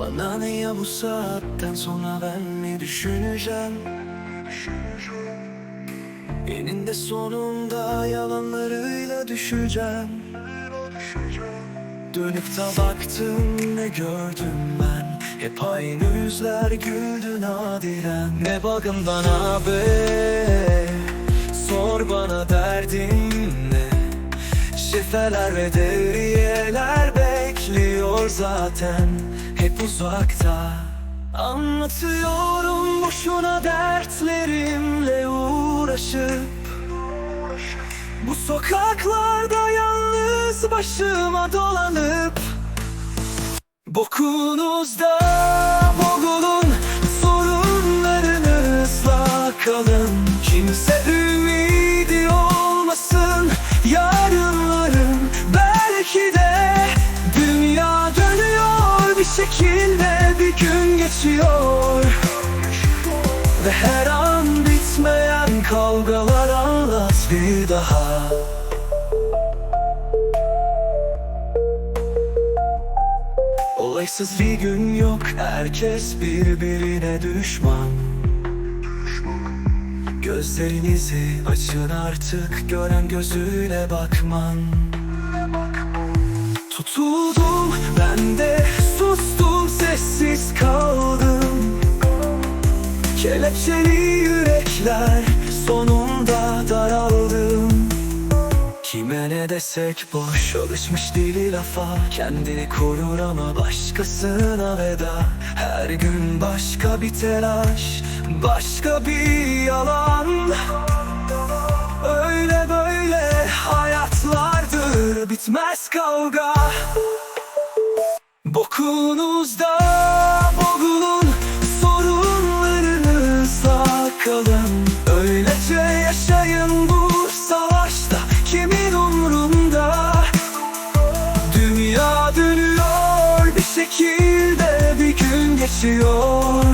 Bana ne ya bu saatten sonra ben mi düşüneceğim? Eninde sonunda yalanlarıyla düşeceğim. Dönüp de baktım ne gördüm ben? Hep aynı yüzler güldü nadiren. Ne bakımdan abi? Sor bana derdin ne? Şifreler ve devriyeler bekliyor zaten Hep uzakta. Anlatıyorum boşuna dertlerimle uğraşıp. Bu sokaklarda yalnız başıma dolanıp. Bokunuzda şekilde bir gün geçiyor. Ve her an bitmeyen kavgalar anlat bir daha. Olaysız bir gün yok Herkes birbirine düşman. Gözlerinizi açın artık Gören gözüyle bakman. Tutuldum ben de Sessiz kaldım. Kelepçeli yürekler Sonunda daraldım. Kime ne desek boş Alışmış dili lafa. Kendini korur ama başkasına veda. Her gün başka bir telaş Başka bir yalan. Öyle böyle hayatlardır Bitmez kavga Bokunuzda boğulun Sorunlarınızla kalın Öylece yaşayın bu savaşta Kimin umrunda? Dünya dönüyor bir şekilde Bir gün geçiyor.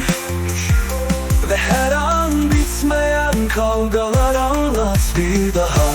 Ve her an bitmeyen kavgalar anlat bir daha